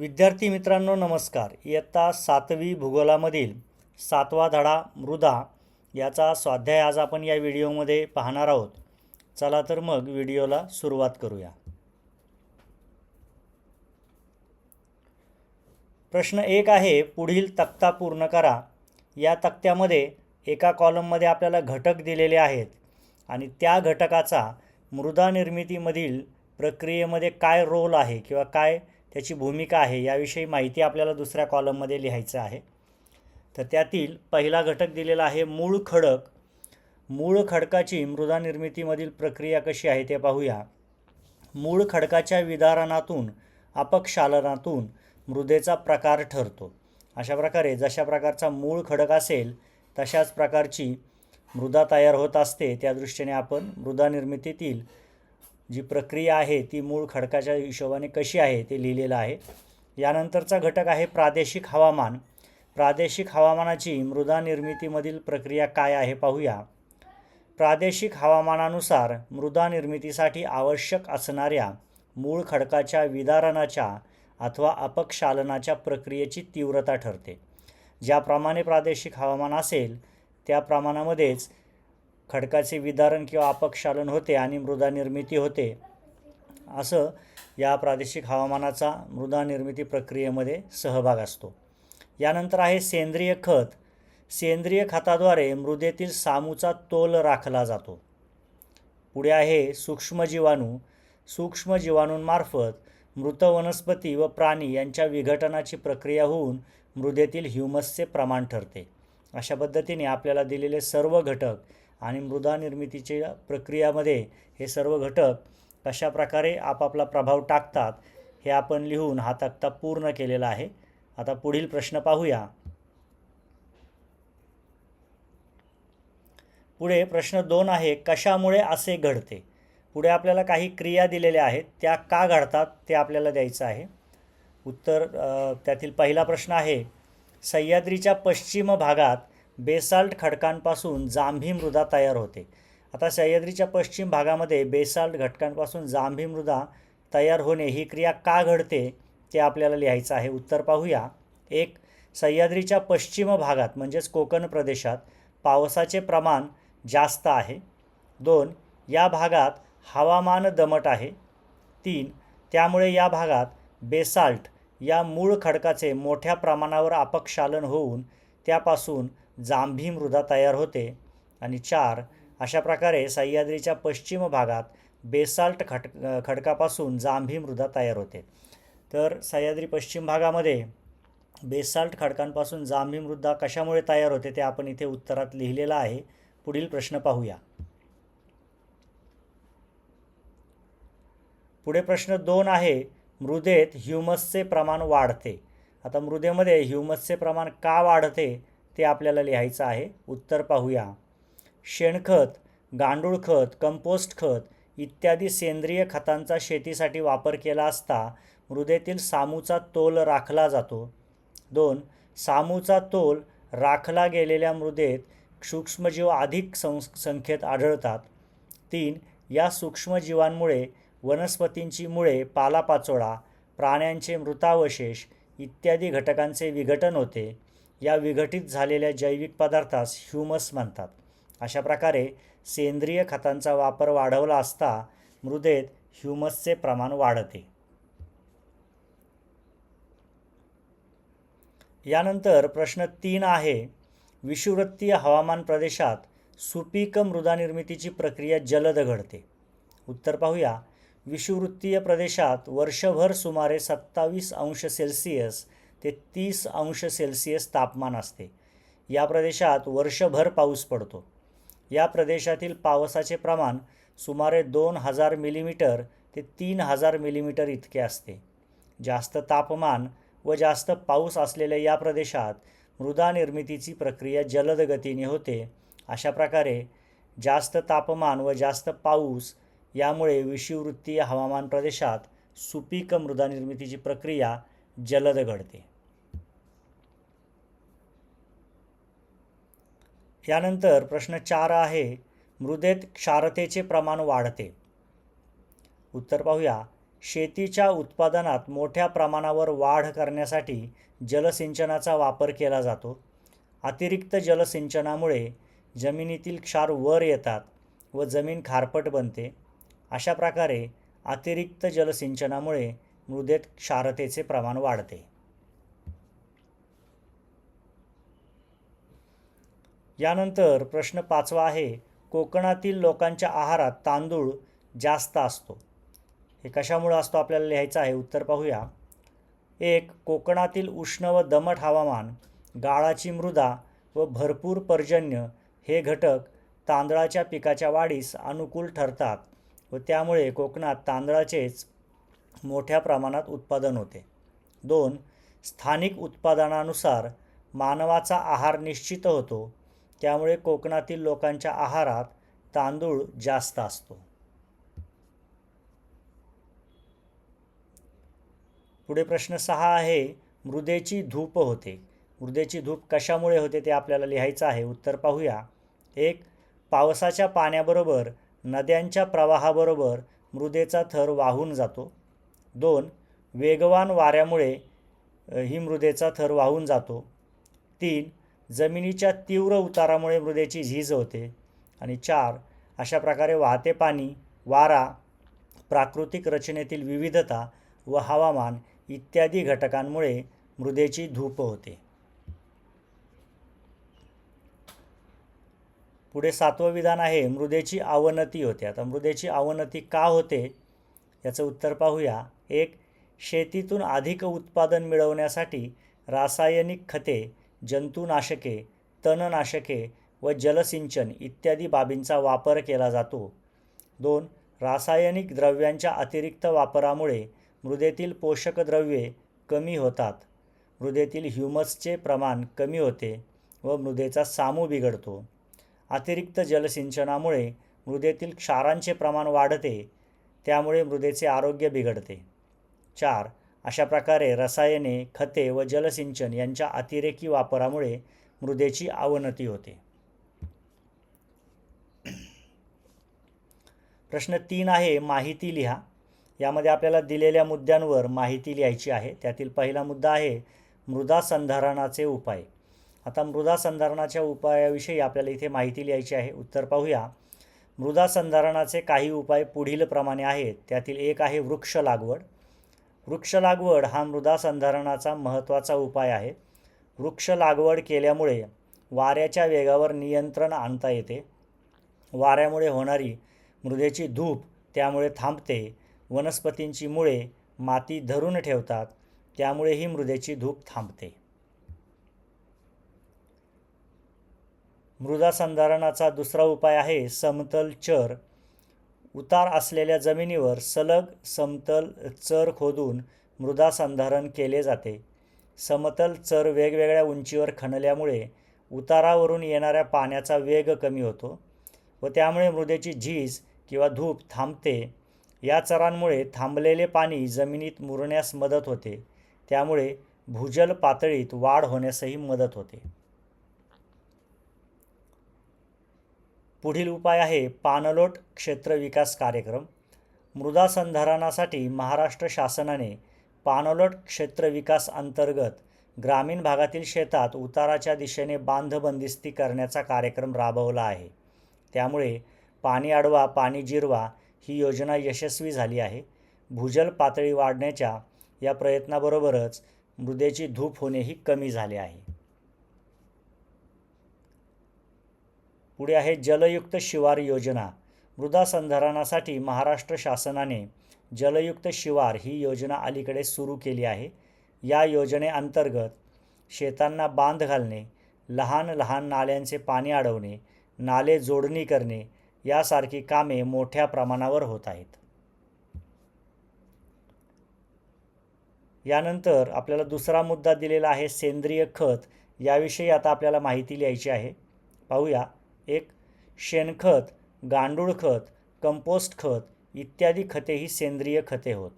विद्यार्थी मित्रांनो नमस्कार. इयत्ता सातवी भूगोलामधील सातवा धडा मृदा याचा स्वाध्याय आज आपण या व्हिडिओमध्ये पाहणार आहोत. चला तर मग व्हिडिओला सुरुवात करूया. प्रश्न एक आहे पुढील तक्ता पूर्ण करा. या तक्त्यामध्ये एका कॉलममध्ये आपल्याला घटक दिलेले आहेत आणि त्या घटकाचा मृदा निर्मितीमधील प्रक्रियेमध्ये काय रोल आहे किंवा काय त्याची भूमिका आहे याविषयी माहिती आपल्याला दुसऱ्या कॉलममध्ये लिहायचं आहे. तर त्यातील पहिला घटक दिलेला आहे मूळ खडक. मूळ खडकाची मृदा निर्मितीमधील प्रक्रिया कशी आहे ते पाहूया. मूळ खडकाच्या विदारणातून अपक्षालनातून मृदेचा प्रकार ठरतो. अशा प्रकारे जशा प्रकारचा मूळ खडक असेल तशाच प्रकारची मृदा तयार होत असते. त्या दृष्टीने आपण मृदा निर्मितीतील जी प्रक्रिया आहे ती मूळ खडकाच्या हिशोबाने कशी आहे ते लिहिलेलं आहे. यानंतरचा घटक आहे प्रादेशिक हवामान. प्रादेशिक हवामानाची मृदा निर्मितीमधील प्रक्रिया काय आहे पाहूया. प्रादेशिक हवामानानुसार मृदा निर्मितीसाठी आवश्यक असणाऱ्या मूळ खडकाच्या विदारणाच्या अथवा अपक्षालनाच्या प्रक्रियेची तीव्रता ठरते. ज्याप्रमाणे प्रादेशिक हवामान असेल त्या प्रमाणामध्येच खडकाचे विदारण किंवा अपक्षालन होते आणि मृदा निर्मिती होते. असं या प्रादेशिक हवामानाचा मृदा निर्मिती प्रक्रियेमध्ये सहभाग असतो. यानंतर आहे सेंद्रिय खत. सेंद्रिय खताद्वारे मृदेतील सामूचा तोल राखला जातो. पुढे आहे सूक्ष्मजीवाणू सूक्ष्मजीवाणूंमार्फत मृत वनस्पती व प्राणी यांच्या विघटनाची प्रक्रिया होऊन मृदेतील ह्युमसचे प्रमाण ठरते. अशा पद्धतीने आपल्याला दिलेले सर्व घटक आणि मृदा निर्मितीच्या प्रक्रियामध्ये हे सर्व घटक कशा प्रकारे आपापला प्रभाव टाकतात हे आपण लिहून हा तक्ता पूर्ण केलेला आहे. आता पुढील प्रश्न पाहूया. पुढे प्रश्न दोन आहे कशामुळे असे घडते? पुढे आपल्याला काही क्रिया दिलेल्या आहेत त्या का घडतात ते आपल्याला द्यायचं आहे. उत्तर त्यातील पहिला प्रश्न आहे सह्याद्रीच्या पश्चिम भागात बेसाल्ट खडकांपासून जांभी मृदा तयार होते. आता सह्याद्रीच्या पश्चिम भागामध्ये बेसाल्ट घटकांपासून जांभी मृदा तयार होणे ही क्रिया का घडते ते आपल्याला लिहायचं आहे. उत्तर पाहूया. एक सह्याद्रीच्या पश्चिम भागात म्हणजेच कोकण प्रदेशात पावसाचे प्रमाण जास्त आहे. दोन या भागात हवामान दमट आहे. तीन त्यामुळे या भागात बेसाल्ट या मूळ खडकाचे मोठ्या प्रमाणावर अपक्षालन होऊन त्यापासून जांभी मृदा तयार होते आणि चार अशा प्रकारे सह्याद्रीच्या पश्चिम भागात बेसाल्ट खट खडकापासून जांभी मृदा तयार होते. तर सह्याद्री पश्चिम भागामध्ये बेसाल्ट खडकांपासून जांभी मृदा कशामुळे तयार होते ते आपण इथे उत्तरात लिहिलेलं आहे. पुढील प्रश्न पाहूया. पुढे प्रश्न दोन आहे मृदेत ह्युमसचे प्रमाण वाढते. आता मृदेमध्ये ह्युमसचे प्रमाण का वाढते? ते आपल्याला लिहायचं आहे. उत्तर पाहूया. शेणखत गांडूळ खत कंपोस्ट खत इत्यादी सेंद्रिय खतांचा शेतीसाठी वापर केला असता मृदेतील सामूचा तोल राखला जातो. दोन सामूचा तोल राखला गेलेल्या मृदेत सूक्ष्मजीव अधिक सं संख्येत आढळतात. तीन या सूक्ष्मजीवांमुळे वनस्पतींची मुळे पालापाचोळा प्राण्यांचे मृतावशेष इत्यादी घटकांचे विघटन होते. या विघटित झालेल्या जैविक पदार्थास ह्युमस म्हणतात. अशा प्रकारे सेंद्रिय खतांचा वापर वाढवला असता मृदेत ह्युमसचे प्रमाण वाढते. यानंतर प्रश्न तीन आहे. विषुवृत्तीय हवामान प्रदेशात सुपीक मृदा निर्मितीची प्रक्रिया जलद घडते. उत्तर पाहूया. विषुवृत्तीय प्रदेशात वर्षभर सुमारे सत्तावीस अंश सेल्सिअस ते तीस अंश सेल्सिअस तापमान असते. या प्रदेशात वर्षभर पाऊस पडतो. या प्रदेशातील पावसाचे प्रमाण सुमारे दोन हजार मिलीमीटर ते तीन हजार मिलीमीटर इतके असते. जास्त तापमान व जास्त पाऊस असलेल्या या प्रदेशात मृदा निर्मितीची प्रक्रिया जलद गतीने होते. अशा प्रकारे जास्त तापमान व जास्त पाऊस यामुळे विषुववृत्तीय हवामान प्रदेशात सुपीक मृदा निर्मितीची प्रक्रिया जलद घडते. यानंतर प्रश्न चार आहे मृदेत क्षारतेचे प्रमाण वाढते. उत्तर पाहूया शेतीच्या उत्पादनात मोठ्या प्रमाणावर वाढ करण्यासाठी जलसिंचनाचा वापर केला जातो. अतिरिक्त जलसिंचनामुळे जमिनीतील क्षार वर येतात व जमीन खारपट बनते. अशा प्रकारे अतिरिक्त जलसिंचनामुळे मृदेत क्षारतेचे प्रमाण वाढते. यानंतर प्रश्न पाचवा आहे कोकणातील लोकांच्या आहारात तांदूळ जास्त असतो. हे कशामुळं असतो आपल्याला लिहायचं आहे? उत्तर पाहूया. एक कोकणातील उष्ण व दमट हवामान गाळाची मृदा व भरपूर पर्जन्य हे घटक तांदळाच्या पिकाच्या वाढीस अनुकूल ठरतात व त्यामुळे कोकणात तांदळाचेच मोठ्या प्रमाणात उत्पादन होते. दोन स्थानिक उत्पादनानुसार मानवाचा आहार निश्चित होतो त्यामुळे कोकणातील लोकांच्या आहारात तांदूळ जास्त असतो. पुढे प्रश्न सहा आहे मृदेची धूप होते. मृदेची धूप कशामुळे होते ते आपल्याला लिहायचं आहे उत्तर पाहूया. एक पावसाच्या पाण्याबरोबर नद्यांच्या प्रवाहाबरोबर मृदेचा थर वाहून जातो. दोन वेगवान वाऱ्यामुळे ही मृदेचा थर वाहून जातो. तीन जमिनीच्या तीव्र उतारामुळे मृदेची झीज होते. आणि चार अशा प्रकारे वाहते पाणी वारा प्राकृतिक रचनेतील विविधता व हवामान इत्यादी घटकांमुळे मृदेची धूप होते. पुढे सातवं विधान आहे मृदेची अवनती होते. आता मृदेची अवनती का होते? याचं उत्तर पाहूया. एक शेतीतून अधिक उत्पादन मिळवण्यासाठी रासायनिक खते जंतुनाशके तणनाशके व जलसिंचन इत्यादी बाबींचा वापर केला जातो. दोन रासायनिक द्रव्यांच्या अतिरिक्त वापरामुळे मृदेतील पोषक द्रव्ये कमी होतात. मृदेतील ह्युमसचे प्रमाण कमी होते व मृदेचा सामू बिघडतो. अतिरिक्त जलसिंचनामुळे मृदेतील क्षारांचे प्रमाण वाढते त्यामुळे मृदेचे आरोग्य बिघडते. चार अशा प्रकारे रसायने खते व जलसिंचन यांच्या अतिरेकी वापरामुळे मृदेची अवनती होते. प्रश्न तीन आहे माहिती लिहा. यामध्ये आपल्याला दिलेल्या मुद्द्यांवर माहिती लिहायची आहे. त्यातील पहिला मुद्दा आहे मृदा संधारणाचे उपाय. आता मृदा संधारणाच्या उपायाविषयी आपल्याला इथे माहिती लिहायची आहे. उत्तर पाहूया. मृदा संधारणाचे काही उपाय पुढील प्रमाणे आहेत. त्यातील एक आहे वृक्ष लागवड. वृक्ष लागवड हा मृदा संधारणाचा महत्त्वाचा उपाय आहे. वृक्ष लागवड केल्यामुळे वाऱ्याच्या वेगावर नियंत्रण आणता येते. वाऱ्यामुळे होणारी मृदेची धूप त्यामुळे थांबते. वनस्पतींची मुळे माती धरून ठेवतात. त्यामुळे ही मृदेची धूप थांबते. मृदा संधारणाचा दुसरा उपाय आहे समतल चर. उतार असलेल्या जमिनीवर सलग समतल चर खोदून मृदा संधारण केले जाते. समतल चर वेगवेगळ्या उंचीवर खणल्यामुळे उतारावरून येणाऱ्या पाण्याचा वेग कमी होतो व त्यामुळे मृदेची झीज किंवा धूप थांबते. या चरांमुळे थांबलेले पाणी जमिनीत मुरण्यास मदत होते. त्यामुळे भूजल पातळीत वाढ होण्यासही मदत होते. पुढील उपाय आहे पाणलोट क्षेत्र विकास कार्यक्रम. मृदा संधारणासाठी महाराष्ट्र शासनाने पाणलोट क्षेत्र विकास अंतर्गत ग्रामीण भागातील शेतात उताराच्या दिशेने बांध बंदिस्ती करण्याचा कार्यक्रम राबवला आहे. त्यामुळे पाणी अडवा पाणी जिरवा ही योजना यशस्वी झाली आहे. भूजल पातळी वाढण्याच्या या प्रयत्नाबरोबरच मृदेची धूप होणेही कमी झाले आहे. पुढे आहे जलयुक्त शिवार योजना. मृदा संधारणासाठी महाराष्ट्र शासनाने जलयुक्त शिवार ही योजना अलीकडे सुरू केली आहे. या योजनेअंतर्गत शेतांना बांध घालणे लहान लहान नाल्यांचे पाणी अडवणे नाले जोडणी करणे यासारखी कामे मोठ्या प्रमाणावर होत आहेत. यानंतर आपल्याला दुसरा मुद्दा दिलेला आहे सेंद्रिय खत. याविषयी आता आपल्याला माहिती लिहायची आहे. पाहूया. एक शेणखत गांडूळ खत कंपोस्ट खत इत्यादी खते ही सेंद्रिय खते होत.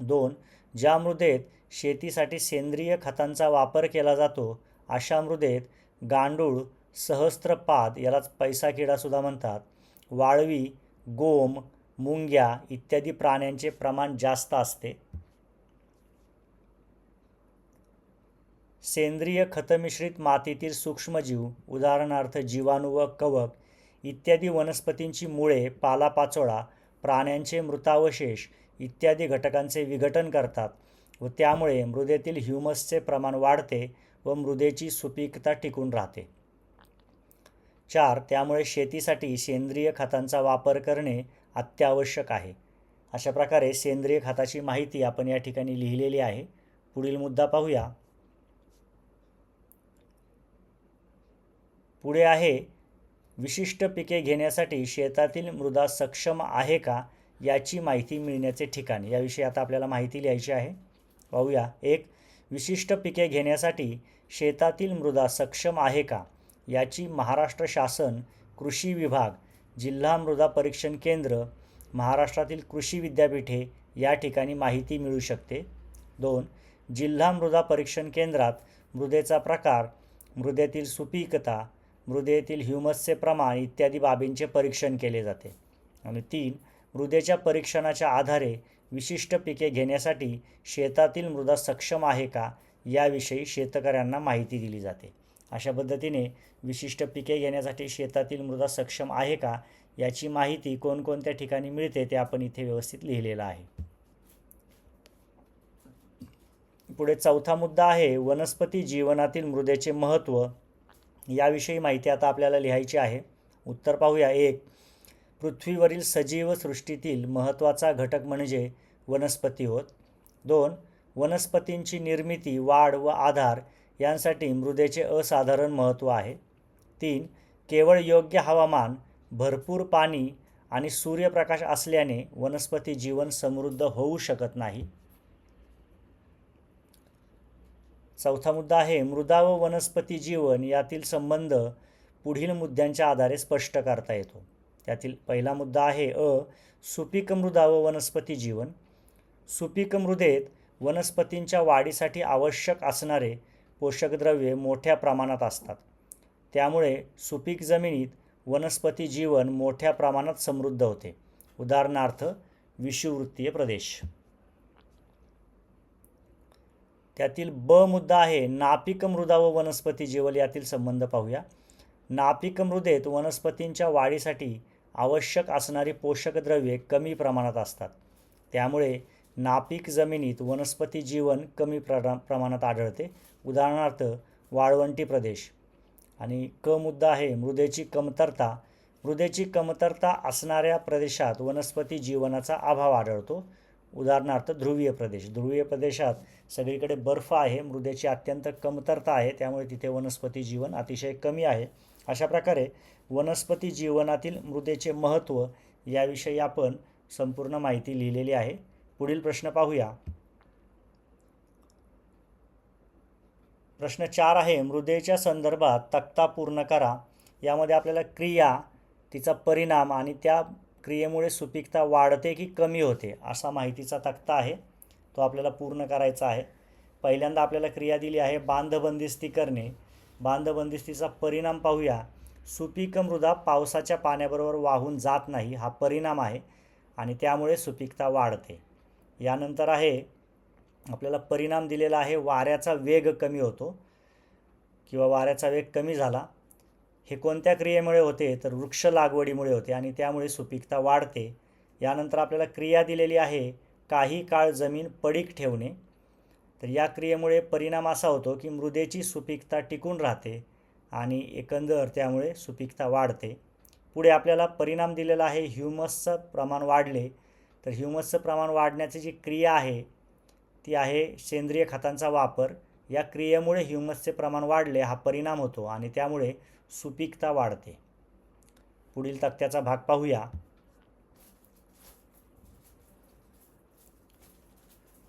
दोन ज्या मृदेत शेतीसाठी सेंद्रिय खतांचा वापर केला जातो अशा मृदेत गांडूळ सहस्त्रपाद यालाच पैसा किडासुद्धा म्हणतात. वाळवी गोम मुंग्या इत्यादी प्राण्यांचे प्रमाण जास्त असते. सेंद्रिय खतमिश्रित मातीतील सूक्ष्मजीव उदाहरणार्थ जीवाणू व कवक इत्यादी वनस्पतींची मुळे पालापाचोळा प्राण्यांचे मृतावशेष इत्यादी घटकांचे विघटन करतात व त्यामुळे मृदेतील ह्युमसचे प्रमाण वाढते व मृदेची सुपीकता टिकून राहते. चार त्यामुळे शेतीसाठी सेंद्रिय खतांचा वापर करणे अत्यावश्यक आहे. अशा प्रकारे सेंद्रिय खताची माहिती आपण या ठिकाणी लिहिलेली आहे. पुढील मुद्दा पाहूया. पुढे आहे विशिष्ट पिके घेण्यासाठी शेतातील मृदा सक्षम आहे का याची माहिती मिळण्याचे ठिकाण. याविषयी आता आपल्याला माहिती लिहायची आहे. पाहूया. एक विशिष्ट पिके घेण्यासाठी शेतातील मृदा सक्षम आहे का याची महाराष्ट्र शासन कृषी विभाग जिल्हा मृदा परीक्षण केंद्र महाराष्ट्रातील कृषी विद्यापीठे या ठिकाणी माहिती मिळू शकते. दोन जिल्हा मृदा परीक्षण केंद्रात मृदेचा प्रकार मृदेतील सुपीकता मृदेतील ह्युमसचे प्रमाण इत्यादी बाबींचे परीक्षण केले जाते. आणि तीन मृदेच्या परीक्षणाच्या आधारे विशिष्ट पिके घेण्यासाठी शेतातील मृदा सक्षम आहे का याविषयी शेतकऱ्यांना माहिती दिली जाते. अशा पद्धतीने विशिष्ट पिके घेण्यासाठी शेतातील मृदा सक्षम आहे का याची माहिती कोणकोणत्या ठिकाणी मिळते ते आपण इथे व्यवस्थित लिहिलेलं आहे. पुढे चौथा मुद्दा आहे वनस्पती जीवनातील मृदेचे महत्त्व याविषयी माहिती आता आपल्याला लिहायची आहे. उत्तर पाहूया. एक पृथ्वीवरील सजीव सृष्टीतील महत्त्वाचा घटक म्हणजे वनस्पती होत दोन वनस्पतींची निर्मिती वाढ व आधार यांसाठी मृदेचे असाधारण महत्त्व आहे. तीन केवळ योग्य हवामान भरपूर पाणी आणि सूर्यप्रकाश असल्याने वनस्पती जीवन समृद्ध होऊ शकत नाही. चौथा मुद्दा आहे मृदा व वनस्पती जीवन यातील संबंध पुढील मुद्द्यांच्या आधारे स्पष्ट करता येतो. त्यातील पहिला मुद्दा आहे अ सुपीक मृदा व वनस्पती जीवन. सुपीक मृदेत वनस्पतींच्या वाढीसाठी आवश्यक असणारे पोषकद्रव्ये मोठ्या प्रमाणात असतात. त्यामुळे सुपीक जमिनीत वनस्पती जीवन मोठ्या प्रमाणात समृद्ध होते. उदाहरणार्थ विषुवृत्तीय प्रदेश. त्यातील ब मुद्दा आहे नापिक मृदा व वनस्पती जीवन यातील संबंध पाहूया. नापिक मृदेत वनस्पतींच्या वाढीसाठी आवश्यक असणारी पोषक द्रव्ये कमी प्रमाणात असतात. त्यामुळे नापीक जमिनीत वनस्पती जीवन कमी प्र प्रमाणात आढळते. उदाहरणार्थ वाळवंटी प्रदेश. आणि क मुद्दा आहे मृदेची कमतरता. मृदेची कमतरता असणाऱ्या प्रदेशात वनस्पती जीवनाचा अभाव आढळतो. उदाहरणार्थ ध्रुवीय प्रदेश. ध्रुवीय प्रदेशात सगळीकडे बर्फ आहे मृदेची अत्यंत कमतरता आहे त्यामुळे तिथे वनस्पती जीवन अतिशय कमी आहे. अशा प्रकारे वनस्पती जीवनातील मृदेचे महत्त्व याविषयी आपण संपूर्ण माहिती लिहिलेली आहे. पुढील प्रश्न पाहूया. प्रश्न चार आहे मृदेच्या संदर्भात तक्ता पूर्ण करा. यामध्ये आपल्याला क्रिया तिचा परिणाम आणि त्या क्रियेमुळे सुपीकता वाढते की कमी होते असा माहितीचा तक्ता आहे. तो आपल्याला पूर्ण करायचा आहे. पहिल्यांदा आपल्याला क्रिया दिली आहे बांधबंदिस्ती करणे. बांधबंदिस्तीचा परिणाम पाहूया. सुपीक मृदा पावसाच्या पाण्याबरोबर वाहून जात नाही हा परिणाम आहे आणि त्यामुळे सुपीकता वाढते. यानंतर आहे आपल्याला परिणाम दिलेला आहे वाऱ्याचा वेग कमी होतो. किंवा वाऱ्याचा वेग कमी झाला. हे कोणत्या क्रियेमुळे होते? तर वृक्ष लागवडीमुळे होते आणि त्यामुळे सुपीकता वाढते. यानंतर आपल्याला क्रिया दिलेली आहे काही काळ जमीन पडीक ठेवणे. तर या क्रियेमुळे परिणाम असा होतो की मृदेची सुपीकता टिकून राहते आणि एकंदर त्यामुळे सुपीकता वाढते. पुढे आपल्याला परिणाम दिलेला आहे ह्युमसचं प्रमाण वाढले. तर ह्युमसचं प्रमाण वाढण्याची जी क्रिया आहे ती आहे सेंद्रिय खतांचा वापर. या क्रियेमुळे ह्युमसचे प्रमाण वाढले हा परिणाम होतो आणि त्यामुळे सुपीकता वाढते. पुढील तक्त्याचा भाग पाहूया.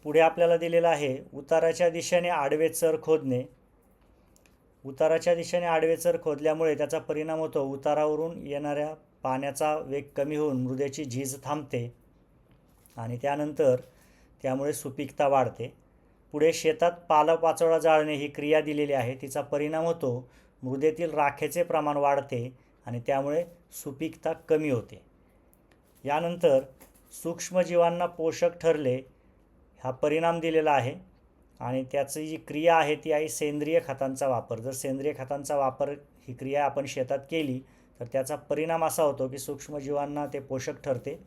पुढे आपल्याला दिलेलं आहे उताराच्या दिशेने आडवे चर खोदणे. उताराच्या दिशेने आडवे चर खोदल्यामुळे त्याचा परिणाम होतो. उतारावरून येणाऱ्या पाण्याचा वेग कमी होऊन मृदेची झीज थांबते आणि त्यानंतर त्यामुळे सुपीकता वाढते. पुढे शेतात पालापाचोळा जाळणे ही क्रिया दिलेली आहे. तिचा परिणाम होतो. मृदेतील राखेचे प्रमाण वाढते आणि त्यामुळे सुपीकता कमी होते. यानंतर सूक्ष्मजीवांना पोषक ठरले हा परिणाम दिलेला आहे आणि त्याची जी क्रिया आहे ती आहे सेंद्रिय खतांचा वापर. जर सेंद्रिय खतांचा वापर ही क्रिया आपण शेतात केली तर त्याचा परिणाम असा होतो की सूक्ष्मजीवांना ते पोषक ठरते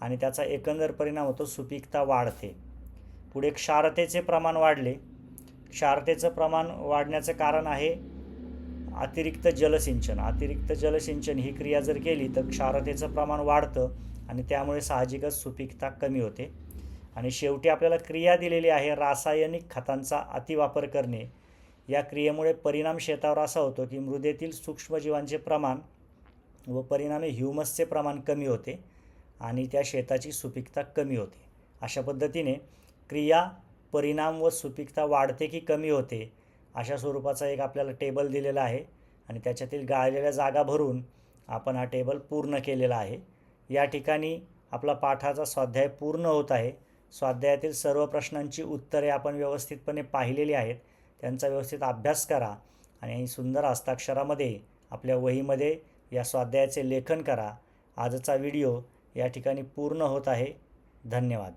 आणि त्याचा एकंदर परिणाम होतो सुपीकता वाढते. पुढे क्षारतेचे प्रमाण वाढले. क्षारतेचं प्रमाण वाढण्याचं कारण आहे अतिरिक्त जलसिंचन. अतिरिक्त जलसिंचन ही क्रिया जर केली तर क्षारतेचं प्रमाण वाढतं आणि त्यामुळे साहजिकच सुपीकता कमी होते. आणि शेवटी आपल्याला क्रिया दिलेली आहे रासायनिक खतांचा अतिवापर करणे. या क्रियेमुळे परिणाम शेतावर असा होतो की मृदेतील सूक्ष्मजीवांचे प्रमाण व परिणामी ह्युमसचे प्रमाण कमी होते आणि त्या शेताची सुपीकता कमी होते. अशा पद्धतीने क्रिया परिणाम व सुपीकता वाढते की कमी होते अशा स्वरूपाचा एक आपल्याला टेबल दिलेला आहे आणि त्याच्यातील गाळलेल्या जागा भरून आपण हा टेबल पूर्ण केलेला आहे. या ठिकाणी आपला पाठाचा स्वाध्याय पूर्ण होत आहे. स्वाध्यायातील सर्व प्रश्नांची उत्तरे आपण व्यवस्थितपणे पाहिलेली आहेत. त्यांचा व्यवस्थित अभ्यास करा आणि सुंदर हस्ताक्षरामध्ये आपल्या वहीमध्ये या स्वाध्यायाचे लेखन करा. आजचा व्हिडिओ या ठिकाणी पूर्ण होत आहे. धन्यवाद.